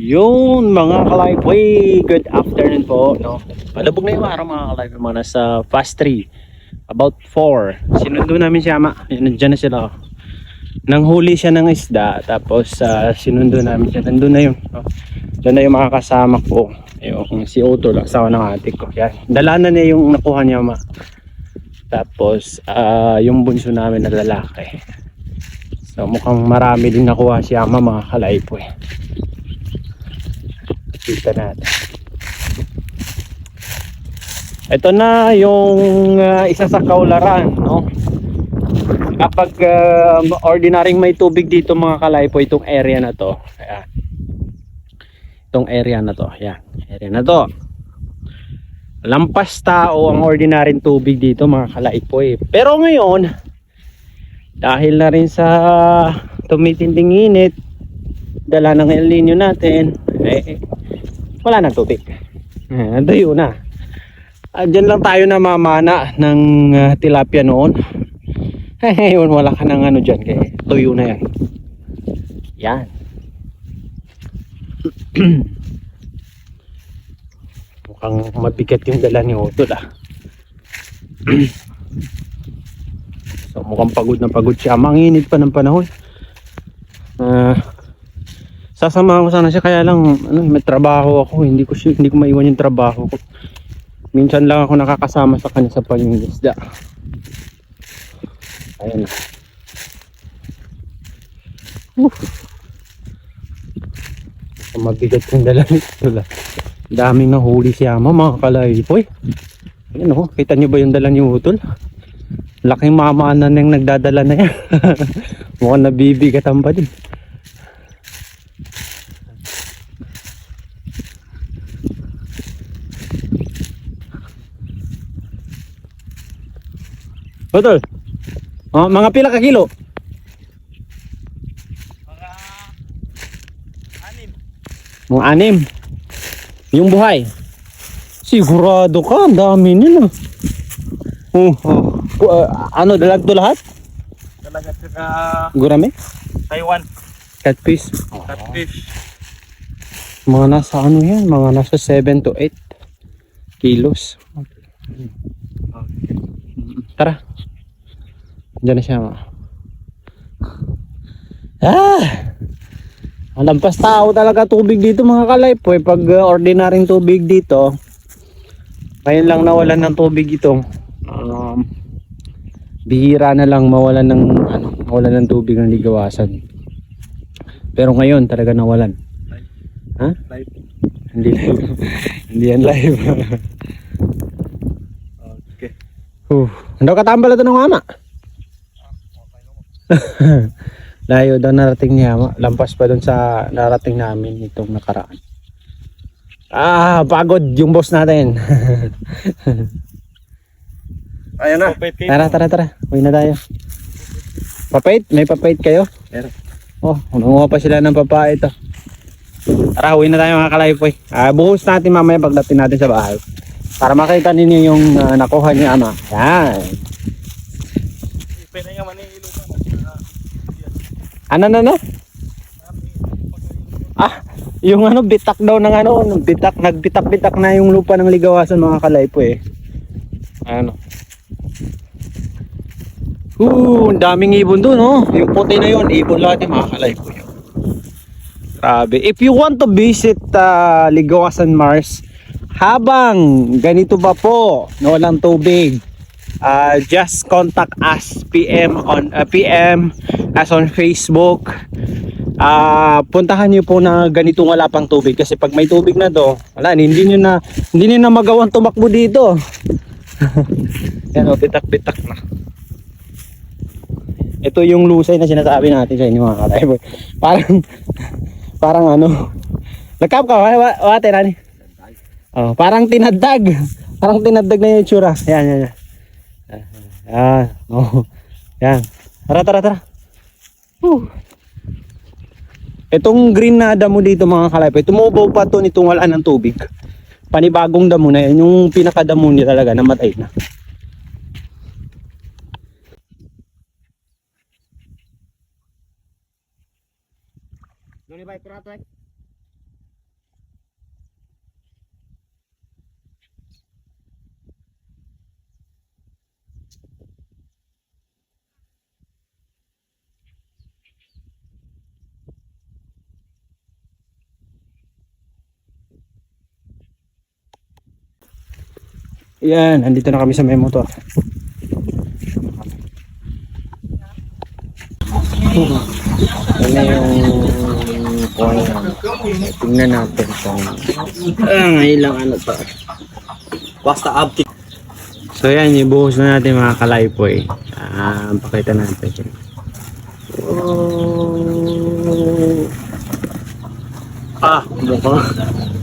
Yun mga kalipay, good afternoon po. No? Malabog na yung araw mga kalipay, mga nasa fast 3. About 4. Sinundo namin si Ama. Yan, Nandiyan na sila. oh. Nang huli siya ng isda, tapos ah, sinundo namin siya. Nandun na yung, no? Doon na yung mga kasama ko. Yung si Otto, asawa ng ate ko. Yan. Dala na niya yung nakuha niya, Ma. Tapos, ah, yung bunso namin na lalaki. So, mukhang marami din nakuha si Ama, mga kalipay. Kita natin. Ito na yung uh, isa sa kaularan, no? Kapag uh, ordinaryong may tubig dito mga kalay po itong area na to. Ayan. Itong area na to. Ayan. Area na to. Lampas tao ang ordinaryong tubig dito mga kalay po eh. Pero ngayon, dahil na rin sa tumitinding init, dala ng El Nino natin, eh, wala nang tubig. Eh, Tuyo na. Ah, dyan lang tayo na mamana ng ah, tilapia noon. Eh, ngayon wala ka ng ano dyan kaya tuyo na yan. Yan. Mukhang mabigat yung dala ni Otto ah. so mukhang pagod na pagod siya. Manginit pa ng panahon. Ah, sasamahan ko sana siya kaya lang ano, may trabaho ako. Hindi ko hindi ko maiwan yung trabaho ko. Minsan lang ako nakakasama sa kanya sa pangingisda ayun na Whew. mabigat yung dala nito. La daming nahuli si ama mga kalaypoy ayun o kita nyo ba yung dala ni Utol? Laking mamaanan yung nagdadala na yan. Mukhang nabibigatan pa din Utol oh, mga pila ka kilo? Mga anim. Yung buhay. Sigurado ka ang dami nila. Oh, oh. Uh, ano dalag to lahat? Talaga sa gurame? Taiwan. catfish. Catfish. mga nasa ano yan? Mga nasa 7 to 8 kilos. Tara Diyan na siya ma ah ang lampas tao talaga tubig dito mga kalay po eh, pag uh, ordinaryong tubig dito ngayon lang nawalan ng tubig ito um, bihira na lang mawalan ng ano, mawalan ng tubig ng ligawasan pero ngayon talaga nawalan ha? Live. Hindi live. Hindi yan live. Okay. uh, ano katambal ito ng mama? Layo daw narating niya. Lampas pa doon sa narating namin itong nakaraan. Ah, pagod yung boss natin. Ayan na. Tara, tara, tara. Uwi na tayo. Papait? May papait kayo? Meron. Oh, nanguha pa sila ng papait. Oh. Tara, uwi na tayo mga kalaypoy. Ah, buhos natin mamaya pagdating natin sa bahay. Para makita ninyo yung ah, nakuha ni ama. Yan. Pwede nga manilo pa. Ano na na? Ah, yung ano bitak daw ng ano, bitak nagbitak-bitak na yung lupa ng ligawasan mga kalaypo eh. Ano? Uh, ang daming ibon doon, oh. Yung puti na yun, ibon lahat yung mga kalaypo yun. Grabe. If you want to visit uh, Ligawasan Mars, habang ganito ba po, na walang tubig, uh, just contact us PM on uh, PM as on Facebook. Ah, puntahan niyo po na ganitong wala pang tubig kasi pag may tubig na do, wala hindi niyo na hindi niyo na magawang tumakbo dito. Yan o, bitak-bitak na. Ito yung lusay na sinasabi natin sa inyo mga katayboy. Parang parang ano. Nagkap ka, wa- wa- wate nani. Oh, parang tinaddag. Parang tinaddag na yung itsura. Yan, yan, yan. Yan. Oh. Yan. Tara, tara, tara. Whew. Itong green na damo dito mga kalay, tumubaw pa to nitong wala ng tubig. Panibagong damo na yan. Yung pinakadamo niya talaga namatay na. Doon ba ito Yan, andito na kami sa may motor. Ano yung kuha Tingnan natin kung ah, ngayon lang ano to. Basta abtik. So yan, yung buhos na natin mga kalaypoy. Ah, pakita natin. Oh. Ah, mukhang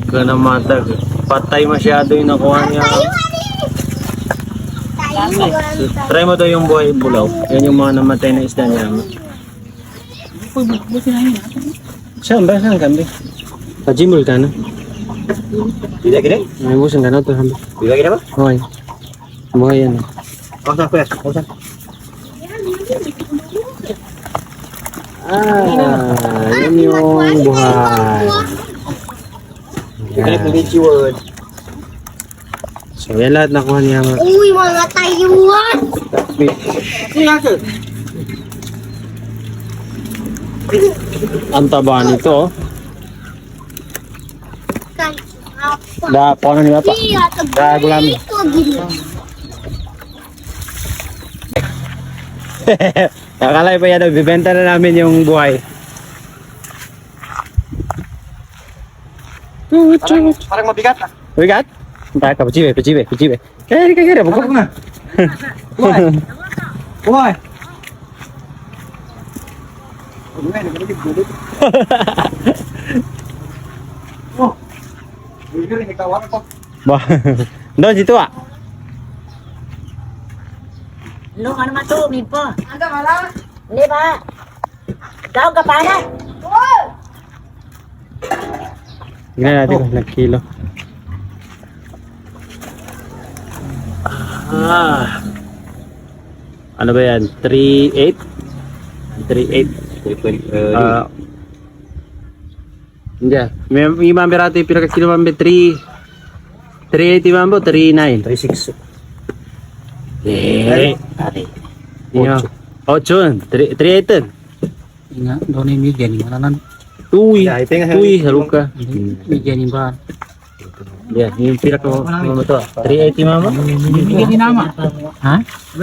ka na matag. Patay masyado yung nakuha niya. Try mo to yung buhay bulaw. Yan yung mga namatay na isda niya. Saan ba? Saan kami? Pajimul ka na? Tidak gini? May busang ka na to. Hambi. Tidak gini apa? Okay. Buhay yan. Kawasan aku ya, kawasan. Ah, yan yung buhay. Kaya pilici word. So yan lahat nakuha niya. mga- Uy, mga Taiwan! Ang taba nito. oh. Da, kuha na ni Papa. Iya, Da, gini. Kakalay pa yan. Bibenta na namin yung buhay. Parang, parang mabigat ah. Bigat? Entah ka, pacibe, pacibe, pacibe. Kaya, kaya, kaya, buka. na. Why? Why? Oh. Bigyan ni kawan ko. Bah, doon situ ah. Lu ano man to, Mipo? Ano mala? Hindi ba? Daw ka pa na? Tingnan natin kung ilang Ah. Ano ba yan? 3.8? 3.8. Ah. Hindi ah. May may mambe rato yung pinaka-kilo mambe 3 380 mambo, 39. 36. Eh. Iya. 8. 380. Nga, doon yung bigyan yung ano Uy. Ya, itu yang Uy, haluka. bigyan yung ba? Yeah, yung pinaka mama to. 380 mama. Bigyan yung nama. Ha?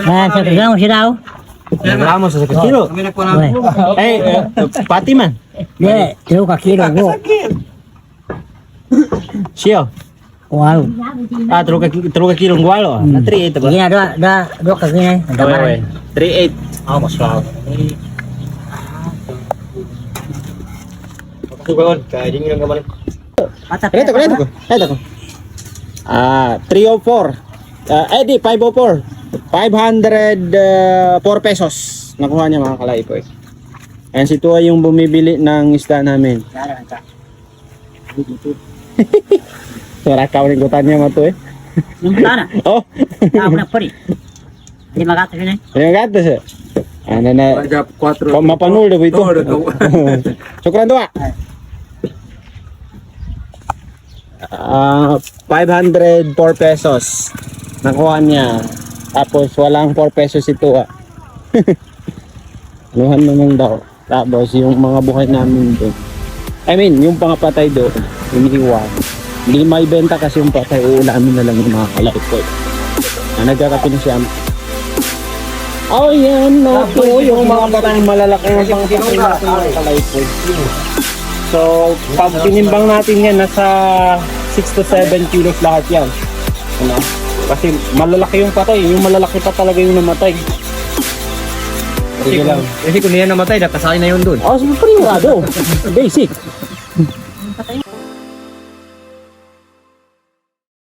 Ah, sa kaya mo sila Nagramos sa kilo. Kami nagpunan. Eh, eh, pati man. Di, tulo ka kilo go. Siyo. Wow. Ah, tulu ka tulu ka kilo ng walo. Na 380 ba? Sige na, doa, doa, doa ka gini. Oy, oy. 38. Ah, mas lahat. Sugon, kaya din yung gamay. Mata Ito ko, ito ko. Ito ko. Ah, 304. Ah, eh di 504. 504 pesos. Nakuha niya mga kalay po. Ayan si Tua yung bumibili ng isda namin. Wala ka ulit gutan niya mato eh. Yung plana. Oh, Ako na puri. Hindi magato yun eh. yung gatas eh. Ano na, Agap 4. kung mapanul daw ito. Sukran Tua. Ah, 504 pesos. Nakuha niya. Tapos walang 4 pesos ito ah. Anuhan naman daw. Tapos yung mga buhay namin doon. I mean, yung pangapatay doon, iniiwan. Hindi may benta kasi yung patay, uulamin na lang yung mga. Na nagkakapi na siya. Oh, yan, no. po, yung mga batang malalaki ng pangapatay natin mga kalaipod. So, pag tinimbang natin yan, nasa 6 to 7 kilos lahat yan. Ano? Kasi malalaki yung patay, yung malalaki pa talaga yung namatay. Sige lang. Kasi kung niya namatay, nakasali na yun dun. Oh, sigurado. Basic.